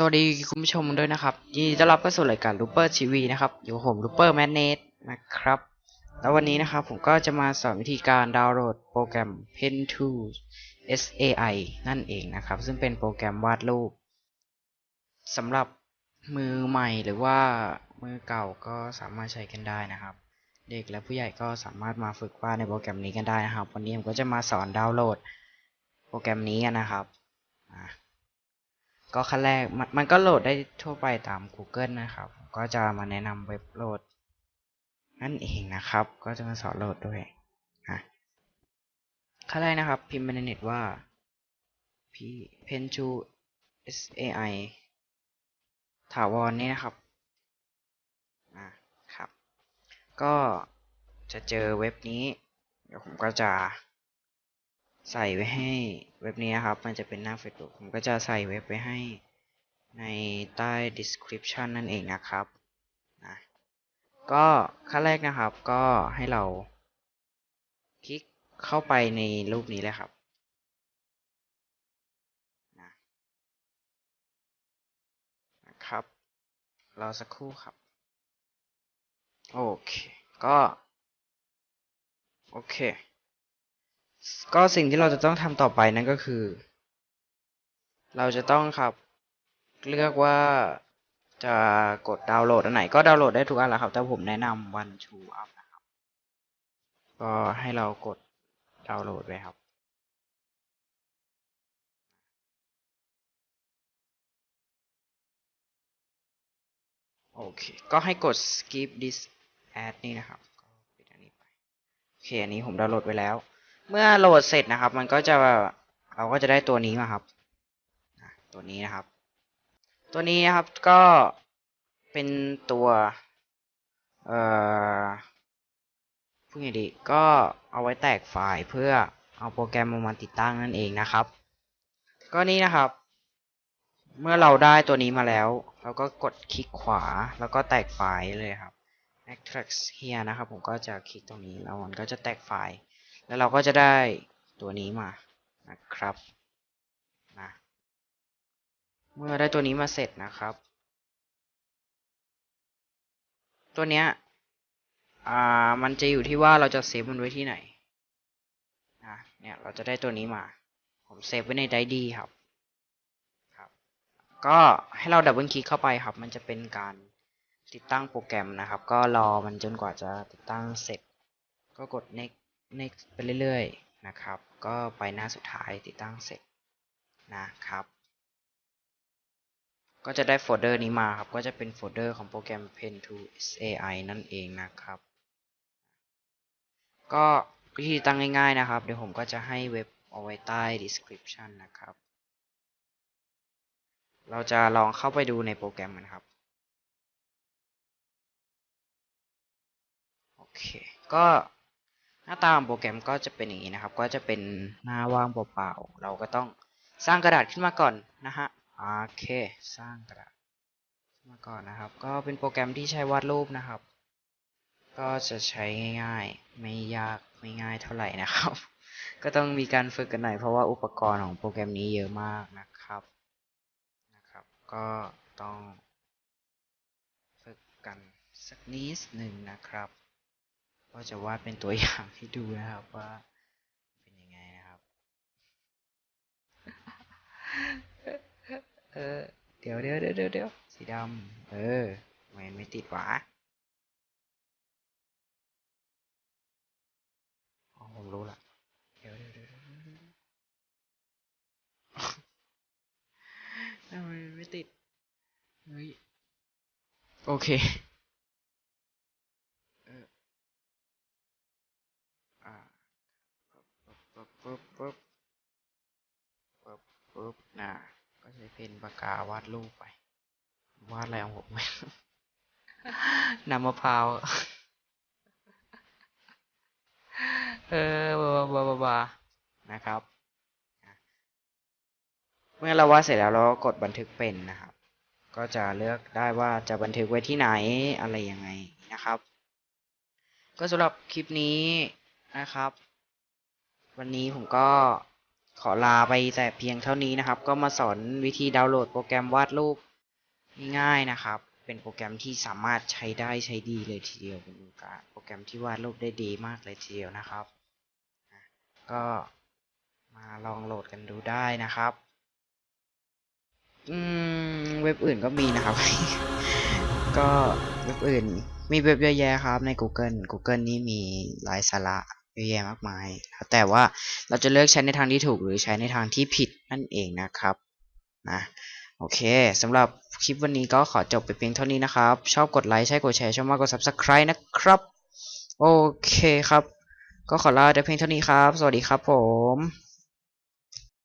สวัสดีคุณผู้ชมด้วยนะครับยินดีต้อนรับเข้าสู่รายการ Looper TV นะครับอยู่ผม Looper m a n n e t นะครับ แล้ววันนี้นะครับผมก็จะมาสอนวิธีการดาวน์โหลดโปรแกรม Pen to SAI นั่นเองนะครับ ซึ่งเป็นโปรแกรมวาดรูปสำหรับมือใหม่หรือว่ามือเก่าก็สามารถใช้กันได้นะครับ เด็กและผู้ใหญ่ก็สามารถมาฝึกวาดในโปรแกรมนี้กันได้นะครับ วันนี้ผมก็จะมาสอนดาวน์โหลด โปรแกรมนี้กันนะครับอะ ก็ขั้นแรกมันมันก็โหลดได้ทั่วไปตาม Google นะครับ ก็จะมาแนะนำเว็บโหลด นั่นเองนะครับ ก็จะมาสอนโหลดด้วยฮะขั้นแรกนะครับ พิมพ์ไปในเน็ตว่า p p e n t o sai ถาวรนี่นะครับอะครับ ก็จะเจอเว็บนี้ เดี๋ยวผมก็จะ ใส่ไว้ให้เว็บนี้นะครับ มันจะเป็นหน้า Facebook ผมก็จะใส่เว็บไว้ให้ในใต้ description นั่นเองนะครับนะก็ขั้นแรกนะครับก็ให้เรา คลิกเข้าไปในรูปนี้เลยครับนะนะครับรอสักครู่ครับ โอเค ก็ โอเค ก็สิ่งที่เราจะต้องทำต่อไปนั่นก็คือ เราจะต้องครับ เลือกว่าจะกดดาวน์โหลดอันไหนก็ดาวน์โหลดได้ทุกอันแหละครับ แต่ผมแนะนำ one two up นะครับ ก็ให้เรากดดาวน์โหลดไว้ครับโอเค ก็ให้กด skip this ad นี่นะครับ ก็ปิดอันนี้ไป โอเค อันนี้ผมดาวน์โหลดไว้แล้ว เมื่อโหลดเสร็จนะครับ มันก็จะเราก็จะได้ตัวนี้มาครับ ตัวนี้นะครับ ตัวนี้นะครับก็เป็นตัว เอ่อพูดไงดีก็เอาไว้แตกไฟล์เพื่อเอาโปรแกรมมาติดตั้งนั่นเองนะครับ ก็นี่นะครับ เมื่อเราได้ตัวนี้มาแล้ว เราก็กดคลิกขวาแล้วก็แตกไฟล์เลยครับ extract here นะครับ ผมก็จะคลิกตรงนี้แล้วมันก็จะแตกไฟล์ แล้วเราก็จะได้ตัวนี้มานะครับนะเมื่อได้ตัวนี้มาเสร็จนะครับ ตัวเนี้ยอ่ามันจะอยู่ที่ว่าเราจะเซฟมันไว้ที่ไหนนะเนี่ยเราจะได้ตัวนี้มา ผมเซฟไว้ในไดดีครับครับก็ให้เราดับเบิลคลิกเข้าไปครับ มันจะเป็นการติดตั้งโปรแกรมนะครับ ก็รอมันจนกว่าจะติดตั้งเสร็จ ก็กด next next ไปเรื่อยๆนะครับ ก็ไปหน้าสุดท้ายติดตั้งเสร็จนะครับ ก็จะได้โฟลเดอร์นี้มาครับ ก็จะเป็นโฟลเดอร์ของโปรแกรม pen to sai นั่นเองนะครับ ก็วิธีตั้งง่ายๆนะครับ เดี๋ยวผมก็จะให้เว็บเอาไว้ใต้ description นะครับ เราจะลองเข้าไปดูในโปรแกรมกันครับโอเค ก็ น้าตาของโปรแกรมก็จะเป็นอย่างนี้นะครับ ก็จะเป็นหน้าว่างเปล่าๆเราก็ต้องสร้างกระดาษขึ้นมาก่อนนะฮะโอเค สร้างกระดาษขึ้นมาก่อนนะครับ ก็เป็นโปรแกรมที่ใช้วาดรูปนะครับ ก็จะใช้ง่ายๆ ไม่ยากไม่ง่ายเท่าไหร่นะครับ ก็ต้องมีการฝึกกันหน่อยเพราะว่าอุปกรณ์ของโปรแกรมนี้เยอะมากนะครับนะครับ ก็ต้องฝึกกันสักนิดหนึ่งนะครับ ก็จะวาดเป็นตัวอย่างให้ดูนะครับว่าเป็นยังไงนะครับ เออ เดี๋ยวเดี๋ยวเดี๋ยวเดี๋ยวสีดำเออทำไมมันไม่ติดวะอ๋อผมรู้ละเดี๋ยวเดี๋ยวเดี๋ยวเดี๋ยวทำไมไม่ติด เฮ้ย โอเค เออ อ่าปึ๊บ ปึ๊บปึ๊บปึ๊บปึ๊บน่ะก็ใช้เพนปากกาวาดรูปไป วาดอะไรของผมน้ำมะพร้าวเออบาบาบาบานะครับเมื่อเราวาดเสร็จแล้วเราก็กดบันทึกเป็นนะครับ ก็จะเลือกได้ว่าจะบันทึกไว้ที่ไหนอะไรยังไงนะครับ ก็สำหรับคลิปนี้นะครับ วันนี้ผมก็ขอลาไปแต่เพียงเท่านี้นะครับ ก็มาสอนวิธีดาวน์โหลดโปรแกรมวาดรูปง่ายๆนะครับ เป็นโปรแกรมที่สามารถใช้ได้ใช้ดีเลยทีเดียวเป็นการโปรแกรมที่วาดรูปได้ดีมากเลยทีเดียวนะครับ ก็มาลองโหลดกันดูได้นะครับ อืม เว็บอื่นก็มีนะครับ ก็เว็บอื่น มีเว็บเยอะแยะครับใน Google Google นี่มีหลายสาระ ยอะแยะมากมายแล้วแต่ว่าเราจะเลือกใช้ในทางที่ถูกหรือใช้ในทางที่ผิดนั่นเองนะครับนะโอเคสำหรับคลิปวันนี้ก็ขอจบไปเพียงเท่านี้นะครับ ชอบกดไลค์ใช่กดแชร์ชอบมากกด Subscribe นะครับ โอเคครับ ก็ขอลาแต่เพียงเท่านี้ครับ สวัสดีครับผม